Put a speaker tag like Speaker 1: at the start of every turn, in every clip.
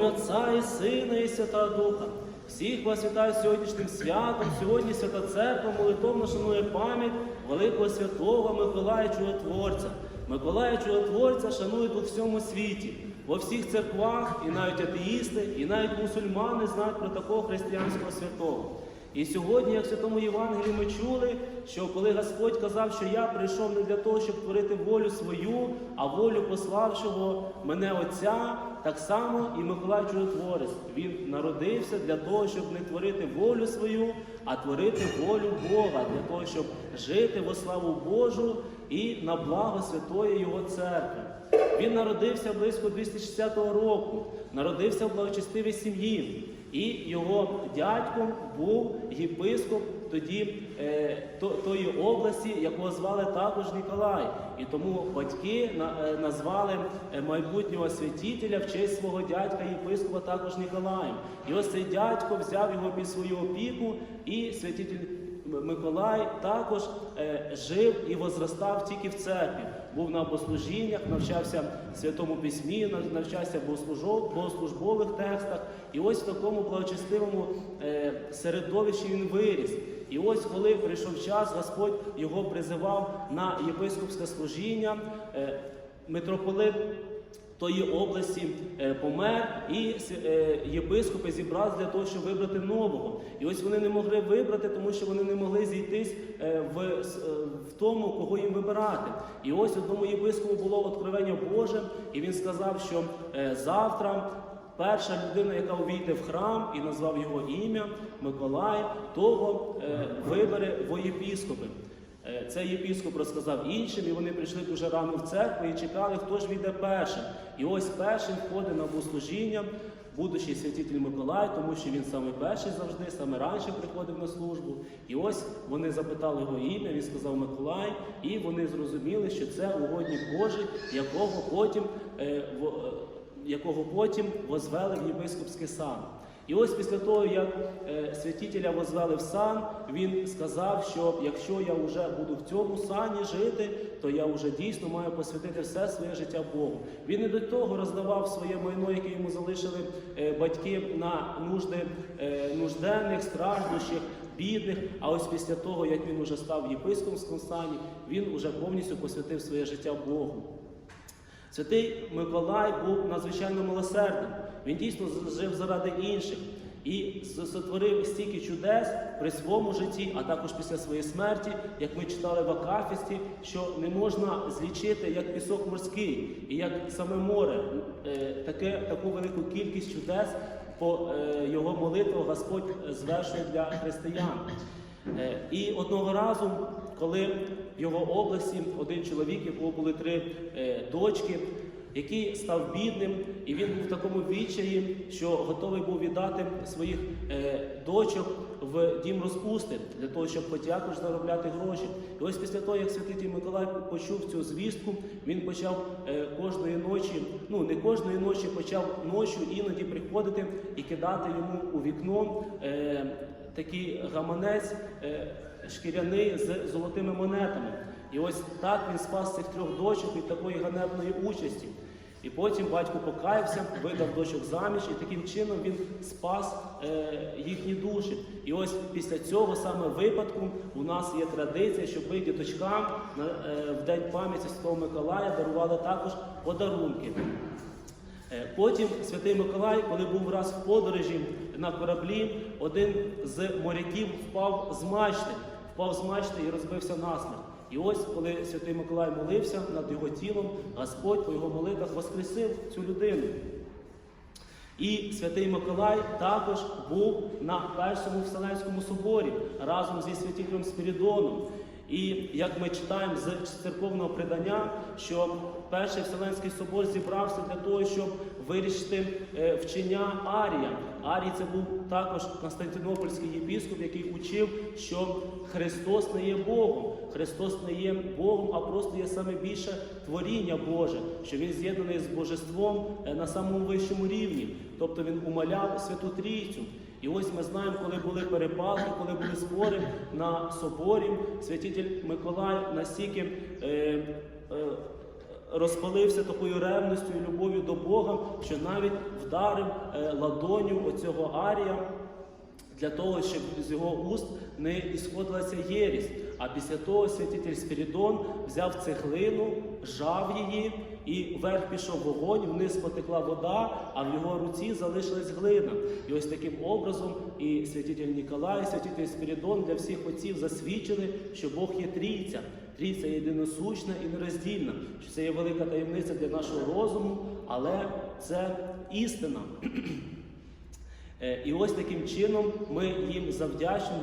Speaker 1: ім'я Отця і Сина, і Свята Духа. Всіх вас вітаю сьогоднішнім святом. Сьогодні Свята Церква молитовно шанує пам'ять великого святого Миколая Чудотворця. Миколая Чудотворця шанують у всьому світі. Во всіх церквах, і навіть атеїсти, і навіть мусульмани знають про такого християнського святого. І сьогодні, як в Святому Євангелії, ми чули, що коли Господь казав, що я прийшов не для того, щоб творити волю свою, а волю пославшого мене Отця, так само і Миколай Чудотворець. Він народився для того, щоб не творити волю свою, а творити волю Бога, для того, щоб жити во славу Божу і на благо Святої Його церкви. Він народився близько 260 року, народився в благочестивій сім'ї. І його дядьком був єпископ тоді е, то, тої області, якого звали також Ніколай. І тому батьки на, е, назвали е, майбутнього святителя в честь свого дядька єпископа також Ніколаєм. І ось цей дядько взяв його під свою опіку, і святитель Миколай також е, жив і возростав тільки в церкві. Був на богослужіннях, навчався Святому Письмі, навчався богослужбових текстах. І ось в такому благочестивому е, середовищі він виріс. І ось коли прийшов час, Господь його призивав на єпископське служіння. Е, митрополит тої області е, помер, і е, єпископи зібрались для того, щоб вибрати нового. І ось вони не могли вибрати, тому що вони не могли зійтись е, в, в тому, кого їм вибирати. І ось одному єпископу було откровення Боже, і він сказав, що завтра. Перша людина, яка увійде в храм і назвав його ім'я Миколай, того е, вибере воєпіскопи. Е, Цей єпіскоп розказав іншим, і вони прийшли дуже рано в церкву і чекали, хто ж війде першим. І ось першим входить на богослужіння, будучий святитель Миколай, тому що він саме перший завжди, саме раніше приходив на службу. І ось вони запитали його ім'я, він сказав Миколай, і вони зрозуміли, що це угодник Божий, якого потім, е, е, якого потім возвели в єпископський сан. І ось після того, як е, святителя возвели в сан, він сказав, що якщо я вже буду в цьому сані жити, то я вже дійсно маю посвятити все своє життя Богу. Він і до того роздавав своє майно, яке йому залишили е, батьки на нужди е, нужденних, страждущих, бідних. А ось після того, як він уже став в єпископському сані, він уже повністю посвятив своє життя Богу. Святий Миколай був надзвичайно милосердним. Він дійсно жив заради інших і сотворив стільки чудес при своєму житті, а також після своєї смерті, як ми читали в Акафісті, що не можна злічити як пісок морський і як саме море. Е, Таке, таку велику кількість чудес по е, його молитвах Господь звершує для християн. Е, І одного разу, коли в його області один чоловік, якого були три е, дочки, який став бідним, і він був в такому відчаї, що готовий був віддати своїх е, дочок в дім розпусти для того, щоб хоч якось заробляти гроші. І ось після того, як святитель Миколай почув цю звістку, він почав е, кожної ночі, ну не кожної ночі, почав ночі іноді приходити і кидати йому у вікно. Такий гаманець е, шкіряний з золотими монетами. І ось так він спас цих трьох дочок від такої ганебної участі. І потім батько покаявся, видав дочок заміж, і таким чином він спас е, їхні душі. І ось після цього саме випадку у нас є традиція, щоб ми діточкам на, е, в день пам'яті Святого Миколая дарували також подарунки. Е, Потім святий Миколай, коли був раз в подорожі на кораблі, один з моряків впав з мачти, впав з мачти і розбився насмерть. І ось, коли святий Миколай молився над його тілом, Господь по його молитвах воскресив цю людину. І святий Миколай також був на Першому Вселенському соборі разом зі святителем Спірідоном. І як ми читаємо з церковного придання, що перший Вселенський собор зібрався для того, щоб вирішити е, вчення Арія. Арій це був також Константинопольський єпіскоп, який учив, що Христос не є Богом. Христос не є Богом, а просто є саме більше творіння Боже, що він з'єднаний з божеством е, на самому вищому рівні. Тобто він умоляв Святу Трійцю. І ось ми знаємо, коли були перепалки, коли були спори на соборі, святитель Миколай настільки е, е, розпалився такою ревністю і любов'ю до Бога, що навіть вдарив е, ладоню оцього Арія для того, щоб з його уст не ісходилася єрість. А після того святитель Спірідон взяв цеглину, жав її, і вверх пішов вогонь, вниз потекла вода, а в його руці залишилась глина. І ось таким образом і святитель Ніколай, і святитель Спірідон для всіх отців засвідчили, що Бог є трійця. Трійця є єдиносущна і нероздільна. Що це є велика таємниця для нашого розуму, але це істина. Е, І ось таким чином ми їм завдячні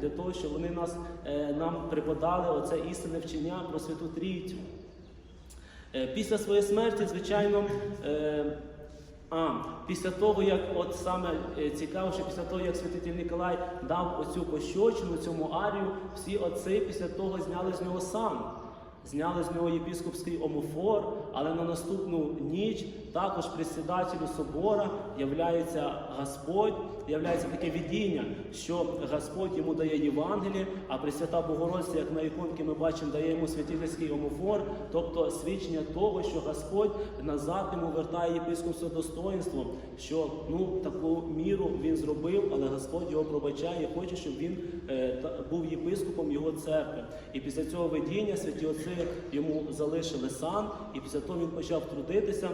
Speaker 1: для того, що вони нас, е, нам преподали оце істинне вчення про Святу Трійцю. Е, Після своєї смерті, звичайно, а, після того, як от саме цікаво, що після того, як святитель Ніколай дав оцю пощочину цьому арію, всі отці після того зняли з нього сан. Зняли з нього єпіскопський омофор, але на наступну ніч також председателю собора являється Господь, являється таке видіння, що Господь йому дає Євангеліє, а Пресвята Богородиця, як на іконці ми бачимо, дає йому святительський омофор, тобто свідчення того, що Господь назад йому вертає єпископське достоинство, що ну таку міру він зробив, але Господь його пробачає, хоче, щоб він е, та- був єпископом його церкви. І після цього видіння святі отці йому залишили сан, і після того він почав трудитися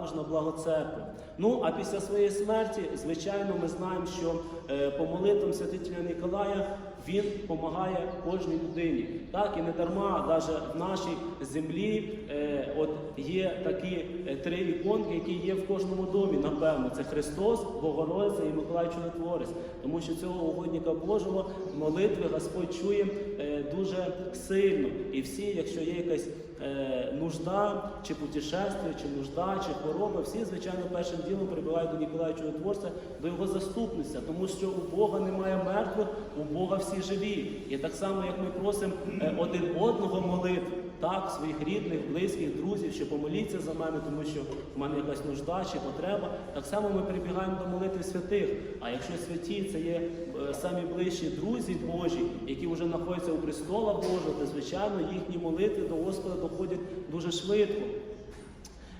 Speaker 1: також на благо церкви. Ну а після своєї смерті, звичайно, ми знаємо, що е, по молитвам святителя Ніколая він допомагає кожній людині. Так і не дарма, навіть в нашій землі е, от є такі е, три іконки, які є в кожному домі. Напевно, це Христос, Богородиця і Миколай Чудотворець. Тому що цього угодника Божого молитви Господь чує е, дуже сильно. І всі, якщо є якась е, нужда, чи путешествие, чи нужда, чи хвороба, всі, звичайно, першим ділом прибувають до Ніколая Чудотворця, до його заступниця, тому що у Бога немає мертвих, у Бога всі живі. І так само, як ми просимо е, один одного молитв, так, своїх рідних, близьких, друзів, що помоліться за мене, тому що в мене якась нужда чи потреба. Так само ми прибігаємо до молитви святих. А якщо святі це є е, самі ближчі друзі Божі, які вже знаходяться у престола Божого, то звичайно їхні молитви до Господа доходять дуже швидко.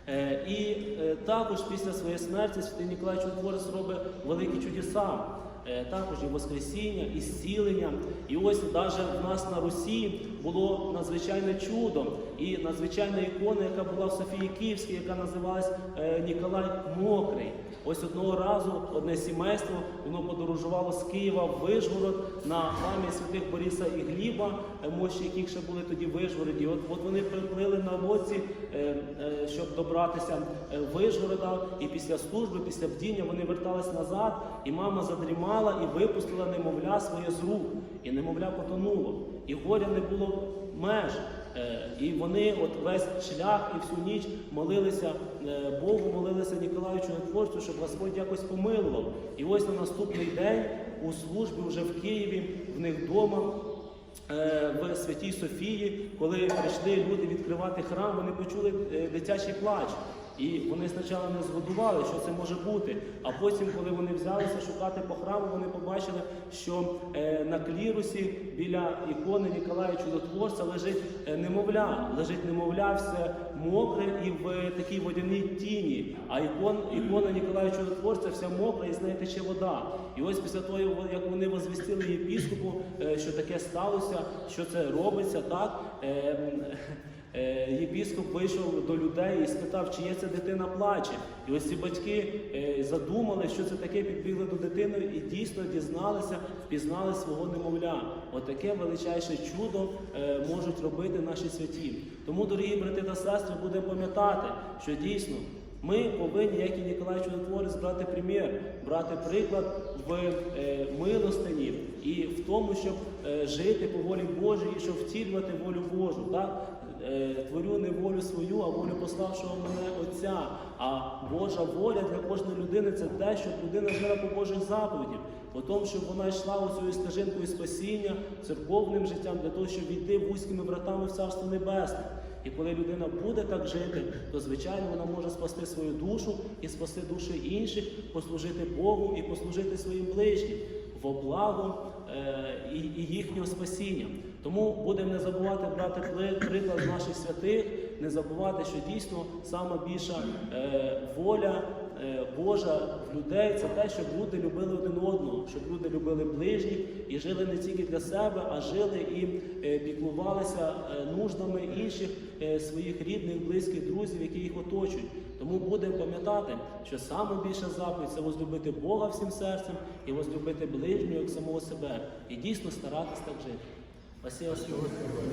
Speaker 1: Е, І також після своєї смерті святий Ніколай Чудотворець робить великі чудеса. Е, Також і Воскресіння, і зцілення. І ось навіть в нас на Русі було надзвичайне чудо і надзвичайна ікона, яка була в Софії Київській, яка називалась е, Ніколай Мокрий. Ось одного разу одне сімейство воно подорожувало з Києва в Вишгород на пам'ять святих Бориса і Гліба, е, мощі яких ще були тоді в Вишгороді. От, от вони приплили на лодці, е, щоб добратися в Вишгорода, і після служби, після бдіння вони вертались назад, і мама задрімала і випустила немовля своє з рук. І немовля потонуло. І горя не було меж. Е, І вони от весь шлях і всю ніч молилися е, Богу, молилися Ніколаю Чудотворцю, щоб Господь якось помилував. І ось на наступний день у службі вже в Києві, в них вдома. е, В Святій Софії, коли прийшли люди відкривати храм, вони почули дитячий плач. І вони спочатку не згодували, що це може бути. А потім, коли вони взялися шукати по храму, вони побачили, що е, на клірусі біля ікони Ніколая Чудотворця лежить е, немовля. Лежить немовля, все мокре і в такій водяній тіні. А ікон, ікона Ніколая Чудотворця вся мокра і з тече вода. І ось після того, як вони возвістили єпіскопу, е, що таке сталося, що це робиться, так. Е, Єпіскоп вийшов до людей і спитав, чи є ця дитина плаче. І ось ці батьки е, задумали, що це таке, підбігли до дитини і дійсно дізналися, впізнали свого немовля. Отаке величайше чудо е, можуть робити наші святі. Тому, дорогі брати та сестри, будемо пам'ятати, що дійсно. Ми повинні, як і Ніколай Чудотворець, брати примір, брати приклад в милостині і в тому, щоб жити по волі Божій і щоб втілювати волю Божу. Так? Е, Творю не волю свою, а волю пославшого мене Отця. А Божа воля для кожної людини це те, щоб людина жила по Божих заповідях, по тому, щоб вона йшла оцею стежинкою спасіння, церковним життям, для того, щоб війти вузькими вратами в Царство Небесне. І коли людина буде так жити, то звичайно вона може спасти свою душу і спасти душі інших, послужити Богу і послужити своїм ближнім во благо е, і їхнього спасіння. Тому будемо не забувати брати приклад наших святих, не забувати, що дійсно сама більша е, воля е, Божа в людей це те, щоб люди любили один одного, щоб люди любили ближніх і жили не тільки для себе, а жили і е, піклувалися е, нуждами інших е, своїх рідних, близьких, друзів, які їх оточують. Тому будемо пам'ятати, що саме більша заповідь це возлюбити Бога всім серцем і возлюбити ближнього як самого себе, і дійсно старатись так жити. Vai ser o senhor.